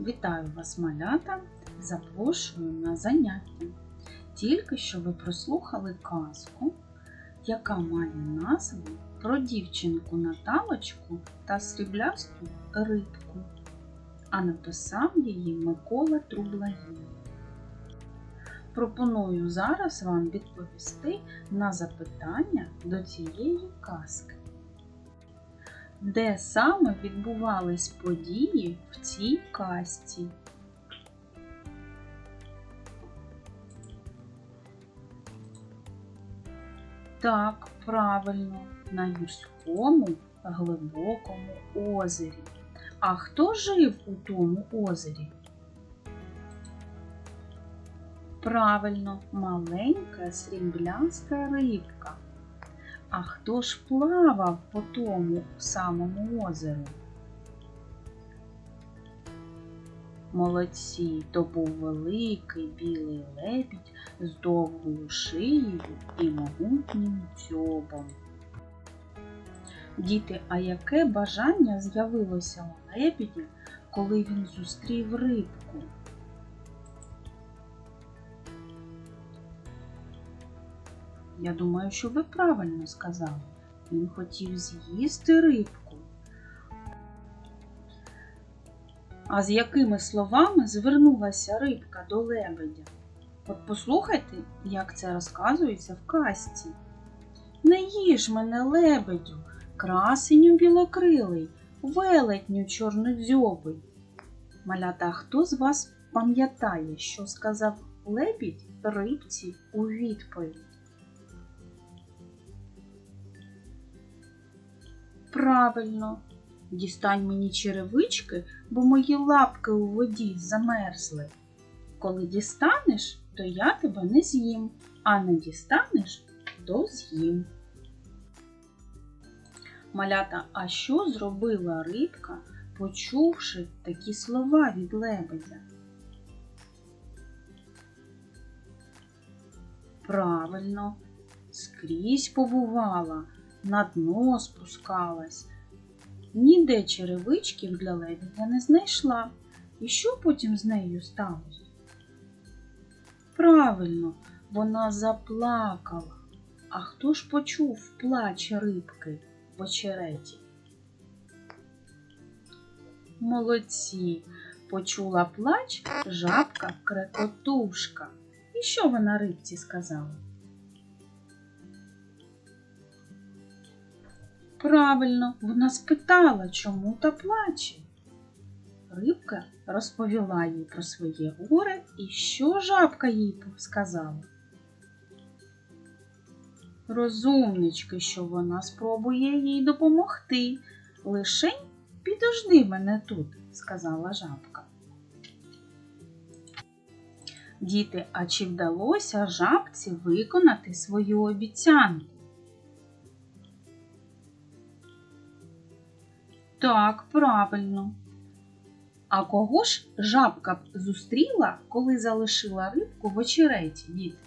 Вітаю вас, малята! Запрошую на заняття. Тільки що ви прослухали казку, яка має назву про дівчинку Наталочку та сріблясту рибку, а написав її Микола Трублагін. Пропоную зараз вам відповісти на запитання до цієї казки. Де саме відбувались події в цій казці? Так, правильно, на гірському глибокому озері. А хто жив у тому озері? Правильно, маленька срібляста рибка. А хто ж плавав по тому самому озеру? Молодці, то був великий білий лебідь з довгою шиєю і могутнім дзьобом. Діти, а яке бажання з'явилося у лебідя, коли він зустрів рибку? Я думаю, що ви правильно сказали. Він хотів з'їсти рибку. А з якими словами звернулася рибка до лебедя? От послухайте, як це розказується в казці. Не їж мене, лебедю, красеню білокрилий, велетню чорнодзьобий. Малята, хто з вас пам'ятає, що сказав лебідь рибці у відповідь? Правильно, дістань мені черевички, бо мої лапки у воді замерзли. Коли дістанеш, то я тебе не з'їм, а не дістанеш, то з'їм. Малята, а що зробила рибка, почувши такі слова від лебедя? Правильно, скрізь побувала, на дно спускалась. Ніде черевичків для лебедя не знайшла. І що потім з нею сталося? Правильно, вона заплакала. А хто ж почув плач рибки в очереті? Молодці, почула плач жабка крекотушка. І що вона рибці сказала? Правильно, вона спитала, чому та плаче. Рибка розповіла їй про своє горе і що жабка їй сказала. Розумнички, що вона спробує їй допомогти. Лишень підожди мене тут, сказала жабка. Діти, а чи вдалося жабці виконати свою обіцянку? Так, правильно. А кого ж жабка б зустріла, коли залишила рибку в очереті, діти?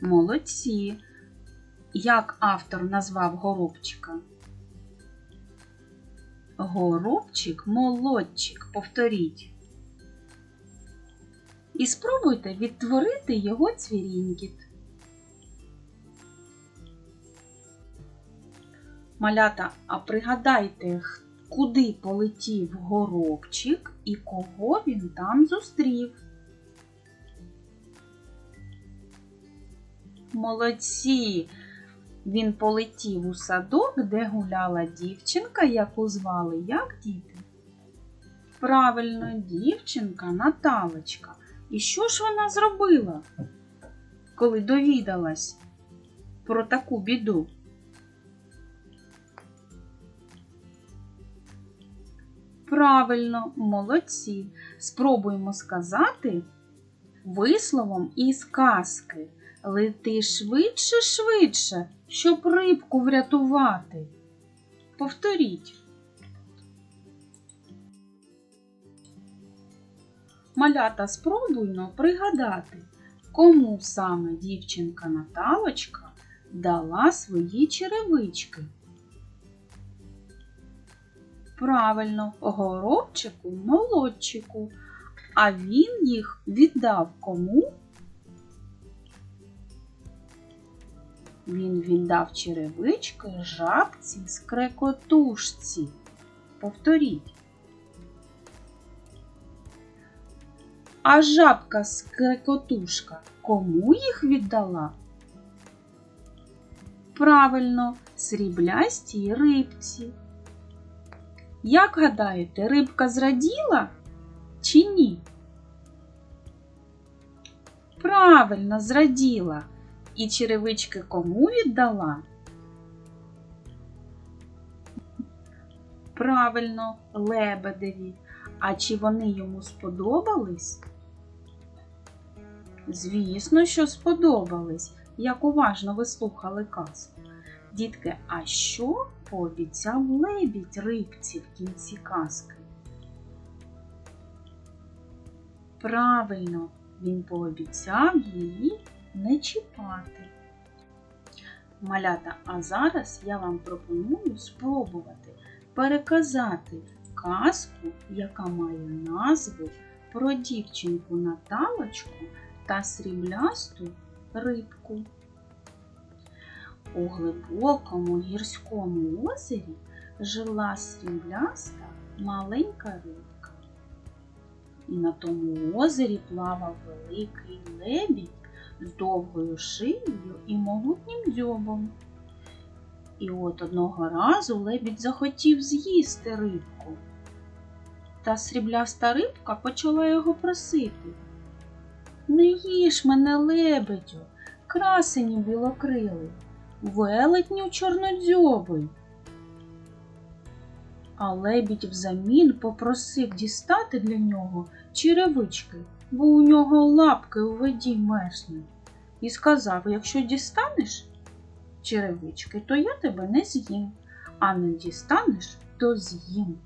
Молодці. Як автор назвав горобчика? Горобчик молодчик, повторіть. І спробуйте відтворити його цвірінькіт. Малята, а пригадайте, куди полетів горобчик і кого він там зустрів? Молодці! Він полетів у садок, де гуляла дівчинка, яку звали як діти? Правильно, дівчинка Наталочка. І що ж вона зробила, коли довідалась про таку біду? Правильно, молодці. Спробуємо сказати висловом із казки. Лети швидше, швидше, щоб рибку врятувати. Повторіть. Малята спробуйно пригадати, кому саме дівчинка Наталочка дала свої черевички. Правильно, горобчику молодчику. А він їх віддав кому? Він віддав черевички жабці скрекотушці. Повторіть. А жабка скрекотушка кому їх віддала? Правильно, сріблястій рибці. Як гадаєте, рибка зраділа чи ні? Правильно, зраділа. І черевички кому віддала? Правильно, лебедеві. А чи вони йому сподобались? Звісно, що сподобались, як уважно ви слухали казку. Дітки, а що пообіцяв лебідь рибці в кінці казки? Правильно, він пообіцяв її не чіпати. Малята, а зараз я вам пропоную спробувати переказати казку, яка має назву про дівчинку Наталочку та сріблясту рибку. У глибокому гірському озері жила срібляста маленька рибка. І на тому озері плавав великий лебідь з довгою шиєю і могутнім дзьобом. І от одного разу лебідь захотів з'їсти рибку. Та срібляста рибка почала його просити. Не їж мене, лебедю, красені білокрилий, велетню чорнодзьобий. А лебідь взамін попросив дістати для нього черевички, бо у нього лапки у воді мерзнуть, і сказав: якщо дістанеш черевички, то я тебе не з'їм, а не дістанеш, то з'їм.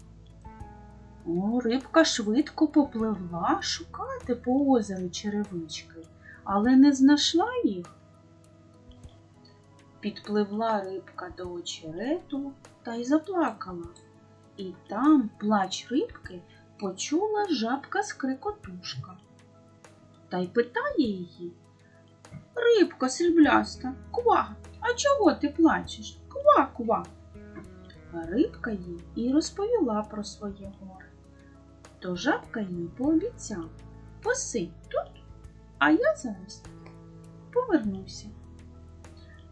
О, рибка швидко попливла шукати по озеру черевички, але не знайшла їх. Підпливла рибка до очерету та й заплакала. І там плач рибки почула жабка скрикотушка. Та й питає її Рибко срібляста, ква, а чого ти плачеш? Ква, ква. А рибка їй і розповіла про своє горе. То жабка їй пообіцяв посидь тут, а я зараз повернуся.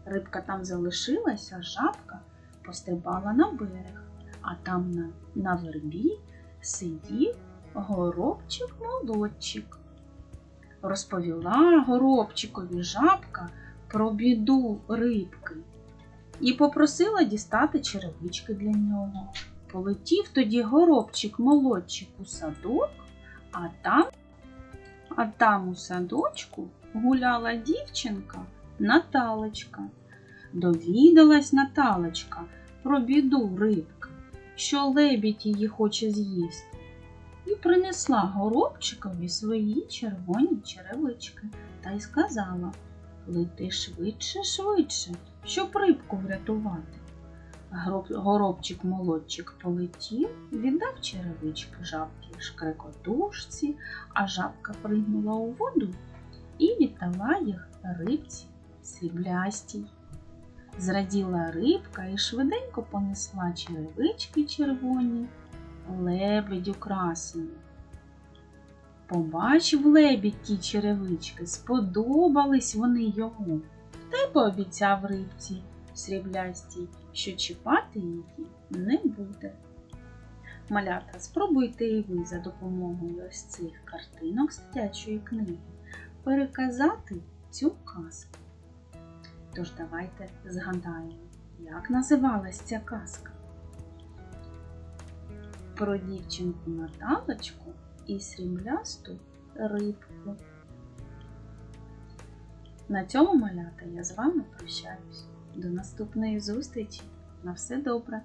Рибка там залишилася, жабка пострибала на берег, а там на, на вербі сидів горобчик молодчик. Розповіла горобчикові жабка про біду рибки і попросила дістати черевички для нього. Полетів тоді горобчик молодчик у садок, а там, а там у садочку гуляла дівчинка Наталочка. Довідалась Наталочка про біду рибки, що лебідь її хоче з'їсти, і принесла горобчикові свої червоні черевички та й сказала Лети швидше, швидше, щоб рибку врятувати. Горобчик молодчик полетів, віддав черевички жабки шкрекотушці, а жабка пригнула у воду і віддала їх рибці сріблястій. Зраділа рибка і швиденько понесла черевички червоні, лебедю красені. Побачив лебідь ті черевички, сподобались вони йому, та й пообіцяв рибці сріблястій, що чіпати її не буде. Малята, спробуйте і ви за допомогою ось цих картинок з дитячої книги переказати цю казку. Тож давайте згадаємо, як називалась ця казка. Про дівчинку Наталочку і сріблясту рибку. На цьому малята я з вами прощаюсь. До наступної зустрічі. На все добре!